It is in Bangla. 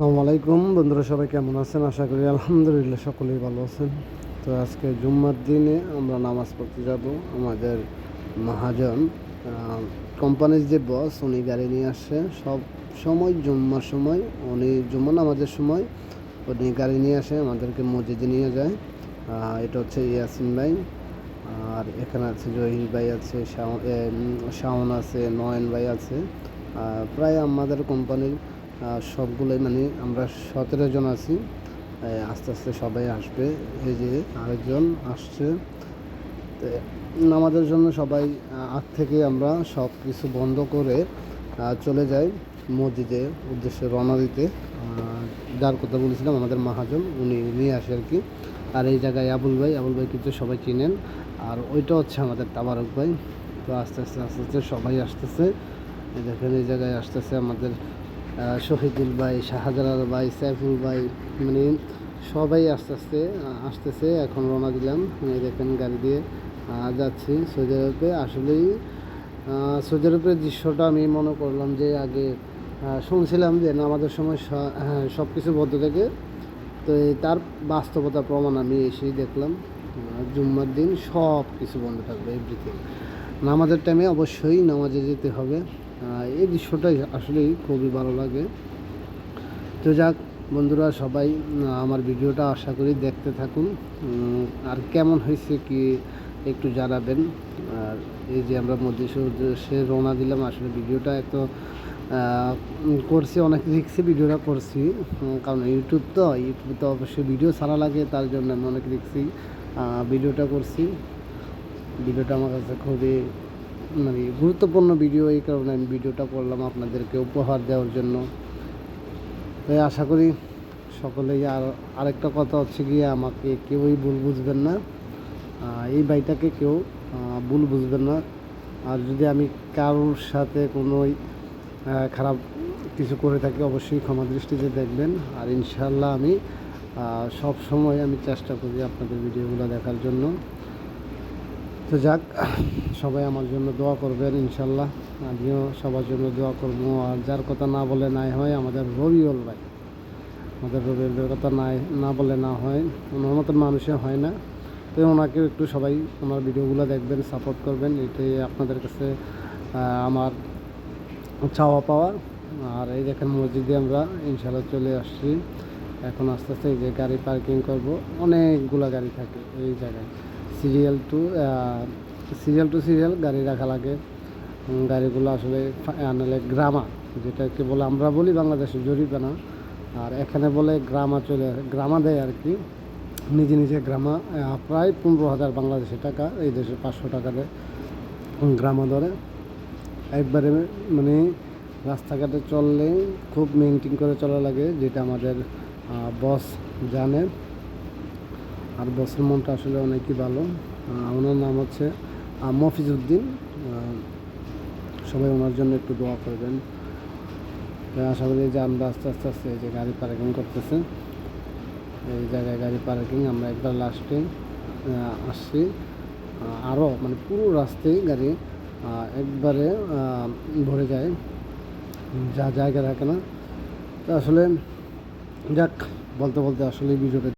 আসসালামু আলাইকুম। বন্ধুরা সবাই কেমন আছেন? আশা করি আলহামদুলিল্লাহ সকলেই ভালো আছেন। তো আজকে জুম্মার দিনে আমরা নামাজ পড়তে যাব আমাদের মহাজন। কোম্পানির যে বস উনি গাড়ি নিয়ে আসছে সব সময় জুম্মার সময়, উনি জুম্মা নামাজের সময় উনি গাড়ি নিয়ে আসে, আমাদেরকে মসজিদে নিয়ে যায়। এটা হচ্ছে ইয়াসিন ভাই। আর এখানে আছে জহির ভাই আছে শাওন আছে, নয়ন ভাই আছে। প্রায় আমাদের কোম্পানির সবগুলোই মানে আমরা সতেরো জন আছি। আস্তে আস্তে সবাই আসবে। এই যে আরেকজন আসছে। নামাজের জন্য সবাই আগ থেকে আমরা সব কিছু বন্ধ করে চলে যাই মসজিদে উদ্দেশ্যে রওনা দিতে। যার কথা বলেছিলাম, আমাদের মহাজন, উনি নিয়ে আসে আর কি। আর এই জায়গায় আবুল ভাই আবুল ভাই কিন্তু সবাই চিনেন। আর ওইটা হচ্ছে আমাদের তাবারক ভাই। তো আস্তে আস্তে আস্তে আস্তে সবাই আসতেছে। দেখেন, এই জায়গায় আসতেছে আমাদের শহীদুল ভাই শাহজালাল ভাই সাইফুল ভাই মানে সবাই আস্তে আস্তে আসতেছে এখন রওনা দিলাম। দেখেন গাড়ি দিয়ে যাচ্ছি সৌদি আরবে। আসলেই সৌদি আরবের দৃশ্যটা আমি মনে করলাম যে আগে শুনছিলাম যে নামাজের সময় স- হ্যাঁ, সব কিছু বদ্ধ থেকে। তো তার বাস্তবতা প্রমাণ আমি এসেই দেখলাম। জুম্মার দিন সব কিছু বন্ধ থাকবে এভরিথিং নামাজের টাইমে অবশ্যই নামাজে যেতে হবে। এই দৃশ্যটাই আসলেই খুবই ভালো লাগে। তো যাক, বন্ধুরা, সবাই আমার ভিডিওটা আশা করি দেখতে থাকুন। আর কেমন হয়েছে কি একটু জানাবেন। আর এই যে আমরা মধ্যে সে রওনা দিলাম, আসলে ভিডিওটা এত করছি, অনেক রিক্সে ভিডিওটা করছি। কারণ ইউটিউব তো ইউটিউবে তো অবশ্যই ভিডিও ছাড়া লাগে, তার জন্য আমি অনেক রিক্সি ভিডিওটা করছি। ভিডিওটা আমার কাছে খুবই মানে গুরুত্বপূর্ণ ভিডিও, এই কারণে আমি ভিডিওটা করলাম আপনাদেরকে উপহার দেওয়ার জন্য। তাই আশা করি সকলেই আর আরেকটা কথা হচ্ছে গিয়ে আমাকে কেউই ভুল বুঝবেন না। এই বাইটাকে কেউ ভুল বুঝবেন না। আর যদি আমি কারোর সাথে কোনো খারাপ কিছু করে থাকি, অবশ্যই ক্ষমা দৃষ্টিতে দেখবেন। আর ইনশাল্লাহ আমি সব সময় আমি চেষ্টা করি আপনাদের ভিডিওগুলো দেখার জন্য। তো যাক, সবাই আমার জন্য দোয়া করবেন, ইনশাল্লাহ। আমিও সবার জন্য দোয়া করব। আর যার কথা না বলে নাই হয়, আমাদের রবিউল ভাই। আমাদের রবিউলের কথা নাই, না বলে না হয়, ওনার মতন মানুষে হয় না। তো ওনাকেও একটু সবাই ওনার ভিডিওগুলো দেখবেন সাপোর্ট করবেন। এটাই আপনাদের কাছে আমার চাওয়া পাওয়া। আর এই দেখেন মসজিদে আমরা ইনশাল্লাহ চলে আসছি। এখন আস্তে আস্তে এই যে গাড়ি পার্কিং করব, অনেকগুলা গাড়ি থাকে এই জায়গায়। Serial to serial to serial গাড়ি রাখা লাগে। গাড়িগুলো আসলে আনলে গ্রামা, যেটাকে বলে আমরা বলি বাংলাদেশে জরিপানা। আর এখানে বলে গ্রামা চলে, গ্রামা দেয় আর কি। নিজে নিজে গ্রামা প্রায় পনেরো হাজার বাংলাদেশি টাকা এই দেশে পাঁচশো টাকা দেয় গ্রামা ধরে। একবারে মানে রাস্তাঘাটে চললে খুব মেনটেন করে চলা লাগে, যেটা আমাদের বস জানে। আর বসের মনটা আসলে অনেকই ভালো। ওনার নাম হচ্ছে আহ, মফিজউদ্দিন। সবাই ওনার জন্য একটু দোয়া করবেন। আশা করি যে আমরা আস্তে আস্তে আস্তে যে গাড়ি পার্কিং করতেছে এই জায়গায় গাড়ি পার্কিং আমরা একবার লাস্টে আসছি। আরও মানে পুরো রাস্তায় গাড়ি একবারে ভরে যায়। যা জায়গা থাকে না। তো আসলে যাক বলতে বলতে আসলে ভিডিওটা